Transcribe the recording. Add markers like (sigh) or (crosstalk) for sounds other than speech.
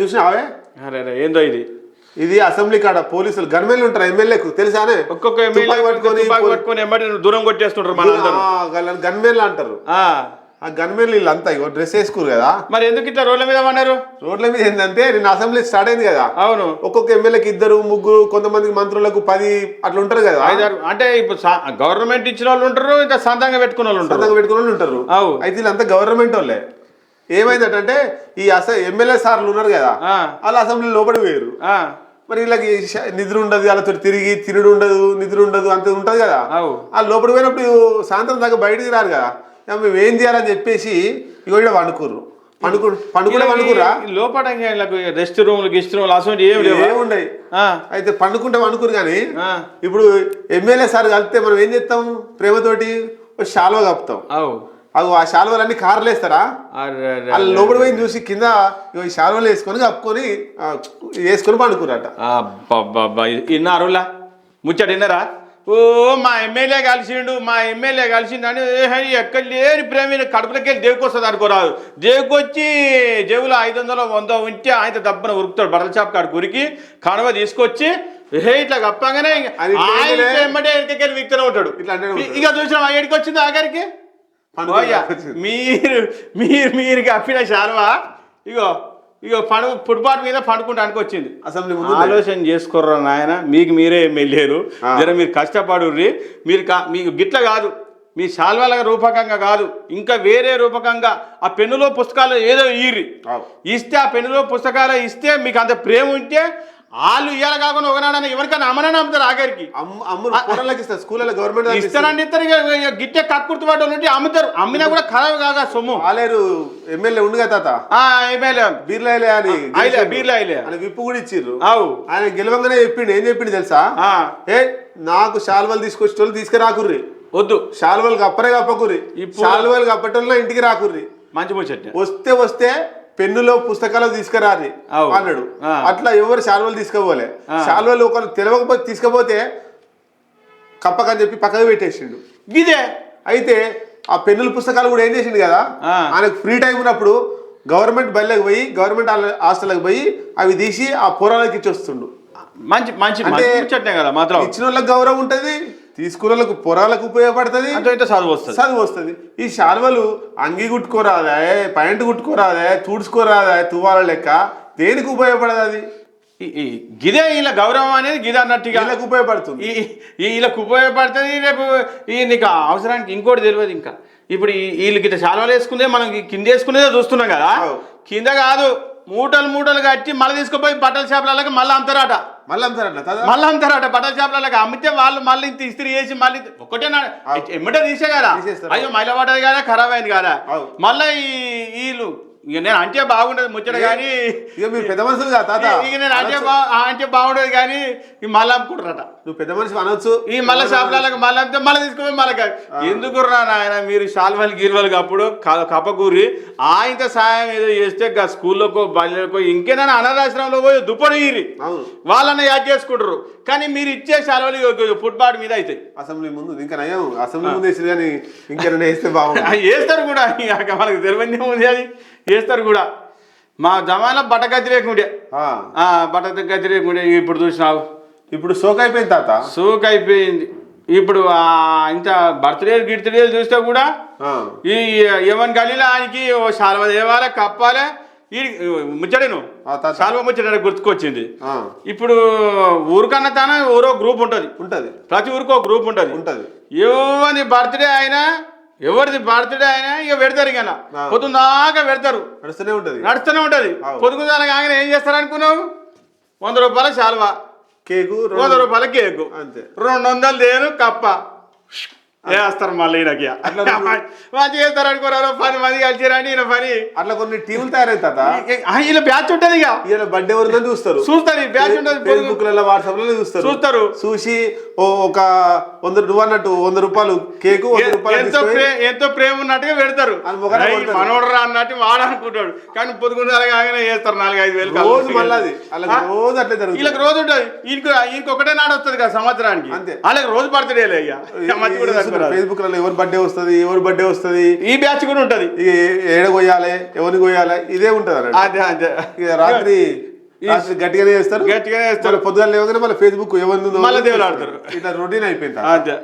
చూసినావే? అరే అరే ఏందో ఇది? ఇది అసెంబ్లీ కాడ పోలీసులు గన్మెన్లు ఉంటారు ఎమ్మెల్యేకు తెలుసానే ఒక్కొక్క ఎమ్మెల్యే పట్టుకొని ఎమ్మటి దూరం కొట్టేస్తుంటారు మన గన్మెన్లు అంటారు. ఆ, గన్మెన్లు వీళ్ళంతా ఇగో డ్రెస్ వేసుకోరు కదా. మరి ఎందుకు ఇట్లా రోడ్ల మీద పన్నారు రోడ్ల మీద ఏంటంటే నేను అసెంబ్లీ స్టార్ట్ అయింది కదా. అవును. ఒక్కొక్క ఎమ్మెల్యేకి ఇద్దరు ముగ్గురు కొంతమంది మంత్రులకు పది అట్లా ఉంటారు కదా. అంటే ఇప్పుడు గవర్నమెంట్ ఇచ్చిన వాళ్ళు ఉంటారు ఇంకా సొంతంగా పెట్టుకున్న వాళ్ళు ఉంటారు. సొంతంగా పెట్టుకుని వాళ్ళు ఉంటారు. అయితే వీళ్ళంతా గవర్నమెంట్ వాళ్ళే. ఏమైందంటే ఈ అస ఎమ్మెల్యే సార్లు ఉన్నారు కదా వాళ్ళు అసెంబ్లీ లోపలి పోయారు. మరి వీళ్ళకి నిద్ర ఉండదు వాళ్ళతో తిరిగి తినుడు ఉండదు నిద్ర ఉండదు అంత ఉంటది కదా. ఆ లోపలికి పోయినప్పుడు సాయంత్రం దాకా బయటికి రారు కదా. ఇక మేము ఏం చేయాలని చెప్పేసి పండుకు పండుకుంటే పండుకురా ఈ లోపల ఇంకా రెస్ట్ రూమ్లు గిస్ట్ రూమ్లు అసలు ఏముండయి. అయితే పండుకుంటే పండుకురు కానీ ఇప్పుడు ఎమ్మెల్యే సార్ కలిపితే మనం ఏం చేస్తాం? ప్రేమతోటి శాలువ కప్పుతాం. అవు ఆ శాలువలన్నీ కార్లు వేస్తారా? వాళ్ళు లోపలి పోయి చూసి కింద ఈ శాలువలు వేసుకొని కప్పుకొని వేసుకొని పండుకురట అబ్బబ్బబ్బా ఇన్నారులా? ముచ్చట విన్నారా? ఓ మా ఎమ్మెల్యే కలిసిండు మా ఎమ్మెల్యే కలిసిండు అని ఎక్కడ లేని ప్రేమ కడుపులకి వెళ్ళి దేవుకొస్తుంది అనుకోరాదు. దేవుకొచ్చి జేబులో ఐదు వందలు వంద ఉంటే ఆయన దబ్బన ఉరుకుతాడు బట్టల షాప్ కాడికి ఉరికి కడవ తీసుకొచ్చి ఏ ఇట్లా కప్పగానే అది ఆయన. ఎమ్మటే ఎక్కడికి ఉంటాడు. ఇట్లా. ఇక చూసిన ఎక్కడికి వచ్చింది ఆఖరికి. మీరు మీరు మీరు కప్పిన శాలువా? ఇగో ఇగో పండు ఫుట్బాల్ మీద పండుకుంటానికి వచ్చింది. అసెంబ్లీ ముందు ఆలోచన చేసుకోర్రా నాయన మీకు మీరే ఎమ్మెల్యేలు. జర మీరు కష్టపడుర్రి. మీరు కా మీకు గిట్ల కాదు. మీ శాల్వాల రూపకంగా కాదు. ఇంకా వేరే రూపకంగా ఆ పెన్నులో పుస్తకాలు ఏదో ఈరి. ఇస్తే ఆ పెన్నులో పుస్తకాలు ఇస్తే మీకు అంత ప్రేమ ఉంటే వాళ్ళు ఇయ్యాలి కాకుండా ఒకనాడని ఎవరికైనా అమ్మనని అమ్ముతారు ఆఖరికి అమ్మ అమ్ములు పొరలకి ఇస్తారు స్కూళ్ళలో గవర్నమెంట్. ఇస్తారని ఇస్తారు. గిట్టే కక్కుర్తి పడ్డ అమ్ముతారు. అమ్మినా కూడా ఖరాబ్ కాగా సొమ్ము. ఆలేరు ఎమ్మెల్యే ఉండుగా తాత? ఎమ్మెల్యే. బీర్లాయలే అని ఐలే గెలిచిండు. బీర్లే ఐలే ఆయన విప్పు కూడా ఇచ్చిర్రు. అవు. ఆయన గెలవంగానే చెప్పిండు ఏం చెప్పిండు తెలుసా? ఏ నాకు శాల్వలు తీసుకొచ్చిన వాళ్ళు తీసుకురాకుర్రి. వద్దు. శాల్వలు కప్పరే కప్పకుర్రి. శాల్వలు కప్పటంలో ఇంటికి రాకుర్రి. మంచి వస్తే వస్తే పెన్నులో పుస్తకాలు తీసుకురారి అవు. అన్నాడు. అట్లా ఎవరు శాల్వలు తీసుకోపోలే ఆ. శాల్వలు ఒకరు తెలవకపోతే తీసుకపోతే కప్పకని చెప్పి పక్కకు పెట్టేసిండు ఇదే అయితే ఆ పెన్నుల పుస్తకాలు కూడా ఏం చేసిండు కదా. ఆయనకు ఫ్రీ టైం ఉన్నప్పుడు గవర్నమెంట్ బళ్ళకి పోయి గవర్నమెంట్ హాస్టల్కి పోయి అవి తీసి ఆ పొరాలకి ఇచ్చి వస్తుండు మంచి మంచి అంటే- ఇచ్చిన వాళ్ళకి గౌరవం ఉంటది వాళ్ళకు పొరాలకు ఉపయోగపడుతుంది? అయితే చదువు వస్తుంది. చదువు వస్తుంది. ఈ శాల్వలు అంగి కుట్టుకోరాదే ప్యాంటు కుట్టుకోరాదే తుడుచుకోరాదే తువ్వాల లెక్క దేనికి ఉపయోగపడదు అది? గిదే వీళ్ళ గౌరవం అనేది గిదే అన్నట్టుగా వీళ్ళకి ఉపయోగపడుతుంది. ఈ వీళ్ళకు ఉపయోగపడుతుంది రేపు ఈ నీకు అవసరానికి ఇంకోటి తెలియదు ఇంకా. ఇప్పుడు ఈ- వీళ్ళకి ఇట్లా శాలువాలు వేసుకుందే మనం కింద వేసుకునేదే చూస్తున్నాం కదా. కింద కాదు మూటలు మూటలు కట్టి మళ్ళీ తీసుకుపోయి బట్టల షాపులకి మళ్ళీ అమ్ముతారట. మళ్ళీ కదా మళ్ళీ అమ్ముతారట బట్టల షాపులకి అమ్మితే వాళ్ళు మళ్ళీ ఇంత ఇస్త్రీ చేసి మళ్ళీ ఒకటే ఎమ్మటే తీసే కదా. అయ్యో మైల పడ్డది కదా ఖరాబ్ అయింది కదా. మళ్ళీ ఈ వీళ్ళు ఇక నేను అంటే బాగుండదు ముచ్చట కానీ. ఇక మీరు పెద్ద మనుషులు కదా తాత. ఇక నేను అంటే బా అంటే బాగుండదు కానీ ఈ మళ్ళీ అమ్ముకుంటారట. నువ్వు పెద్ద మనిషి అనొచ్చు. ఈ మళ్ళీ షాపులకు మళ్ళీ అమ్మితే మళ్ళీ తీసుకుపోయి మళ్ళీ ఎందుకు నాయన మీరు షాల్వలు గీర్వలు అప్పుడు కప్పకూరి. ఆయంత సాయం ఏదో చేస్తే స్కూల్లోకో బళ్ళకో ఇంకేనా అనాథాశ్రమంలో పోయి దుప్పటి అవును. వాళ్ళని యాడ్ చేసుకుంటారు. కానీ మీరు ఇచ్చే సెలవులు ఫుట్బాల్ మీద అవుతాయి. అసెంబ్లీ ముందు ఇంకా నయం. అసెంబ్లీ ముందు వేసి కానీ ఇంకెరైనా వేస్తే బాగుంది (laughs) వేస్తారు కూడా. ఇక మనకు తెలియని ఉంది అది. వేస్తారు కూడా. మా జమానా బట్టగతి లేకుండే ఆ. బట్ట గతి లేకుండే ఇప్పుడు చూసినావు. ఇప్పుడు సోక్ అయిపోయింది తాత? సోక్ అయిపోయింది. ఇప్పుడు ఇంత బర్త్డే గిర్త్డేలు చూస్తే కూడా. ఈ యవన్ గలీలో ఆయనకి శాల్వ దేవాలే కప్పాలే. ఈ ముచ్చడేను శాల్వ ముచ్చట గుర్తుకొచ్చింది. ఇప్పుడు ఊరికన్నా తాన ఊరో గ్రూప్ ఉంటుంది. ఉంటది. ప్రతి ఊరికి ఒక గ్రూప్ ఉంటుంది. ఉంటది. ఎవరి బర్త్డే అయినా ఎవరిది బర్త్డే అయినా ఇక పెడతారు ఇక ఆ. పొద్దున్న దాకా పెడతారు. నడుస్తూనే ఉంటది. నడుస్తూనే ఉంటుంది. అవు. పొద్దుగుదాన కాగానే ఏం చేస్తారు అనుకున్నావు? వంద రూపాయల శాల్వా. కేకు వంద రూపాయల కేకు. అంతే. రెండు వందలు దేను కప్ప. వేస్తారు మళ్ళీ ఈయనకి అట్లా మంచిగా చేస్తారు అనుకోరారు పని మంది కలిసిరండి ఈయన పని. అట్లా కొన్ని టీములు తయారై తాత ఆ, వీళ్ళ బ్యాచ్ ఉంటుంది ఇక. ఈయన బర్త్డే ఎవరిదని చూస్తారు. చూస్తారు ఈ బ్యాచ్ ఉంటుంది వాట్సాప్లో చూస్తారు. చూస్తారు. చూసి ఓ ఒక వంద నువ్వు అన్నట్టు వంద రూపాయలు కేకు వంద రూపాయలు ఎంతో ఎంతో ప్రేమ ఉన్నట్టుగా పెడతారు. కొడతారు. మనోడరా అన్నట్టు వాడు అనుకుంటాడు. కానీ పొద్దుగుండాల కాగానే చేస్తారు నాలుగు ఐదు వేలు రోజు. మళ్ళీ ఆ? రోజు అట్లే జరుగుతుంది. వీళ్ళకి రోజు ఉంటుంది. ఈయనకి ఈయనకి ఒకటే నాడు వస్తుంది కదా సంవత్సరానికి. అంతే. వాళ్ళకి రోజు బర్త్డేలే ఇక. మంచి కూడా ఫేస్బుక్లలో ఎవరి బర్త్డే వస్తుంది ఎవరి బర్త్డే వస్తుంది? ఈ బ్యాచ్ కూడా ఉంటది. ఏడ కొయ్యాలి ఎవరిని కొయ్యాలి? ఇదే ఉంటది అదే రాత్రి గట్టిగానే చేస్తారు. గట్టిగానే వేస్తారు మరి పొద్దున్న లేవగానే మళ్ళీ ఫేస్బుక్ ఎవరిని మళ్ళా దేవులాడతారు. ఇట్లా రొటీన్ అయిపోయింది. అదే.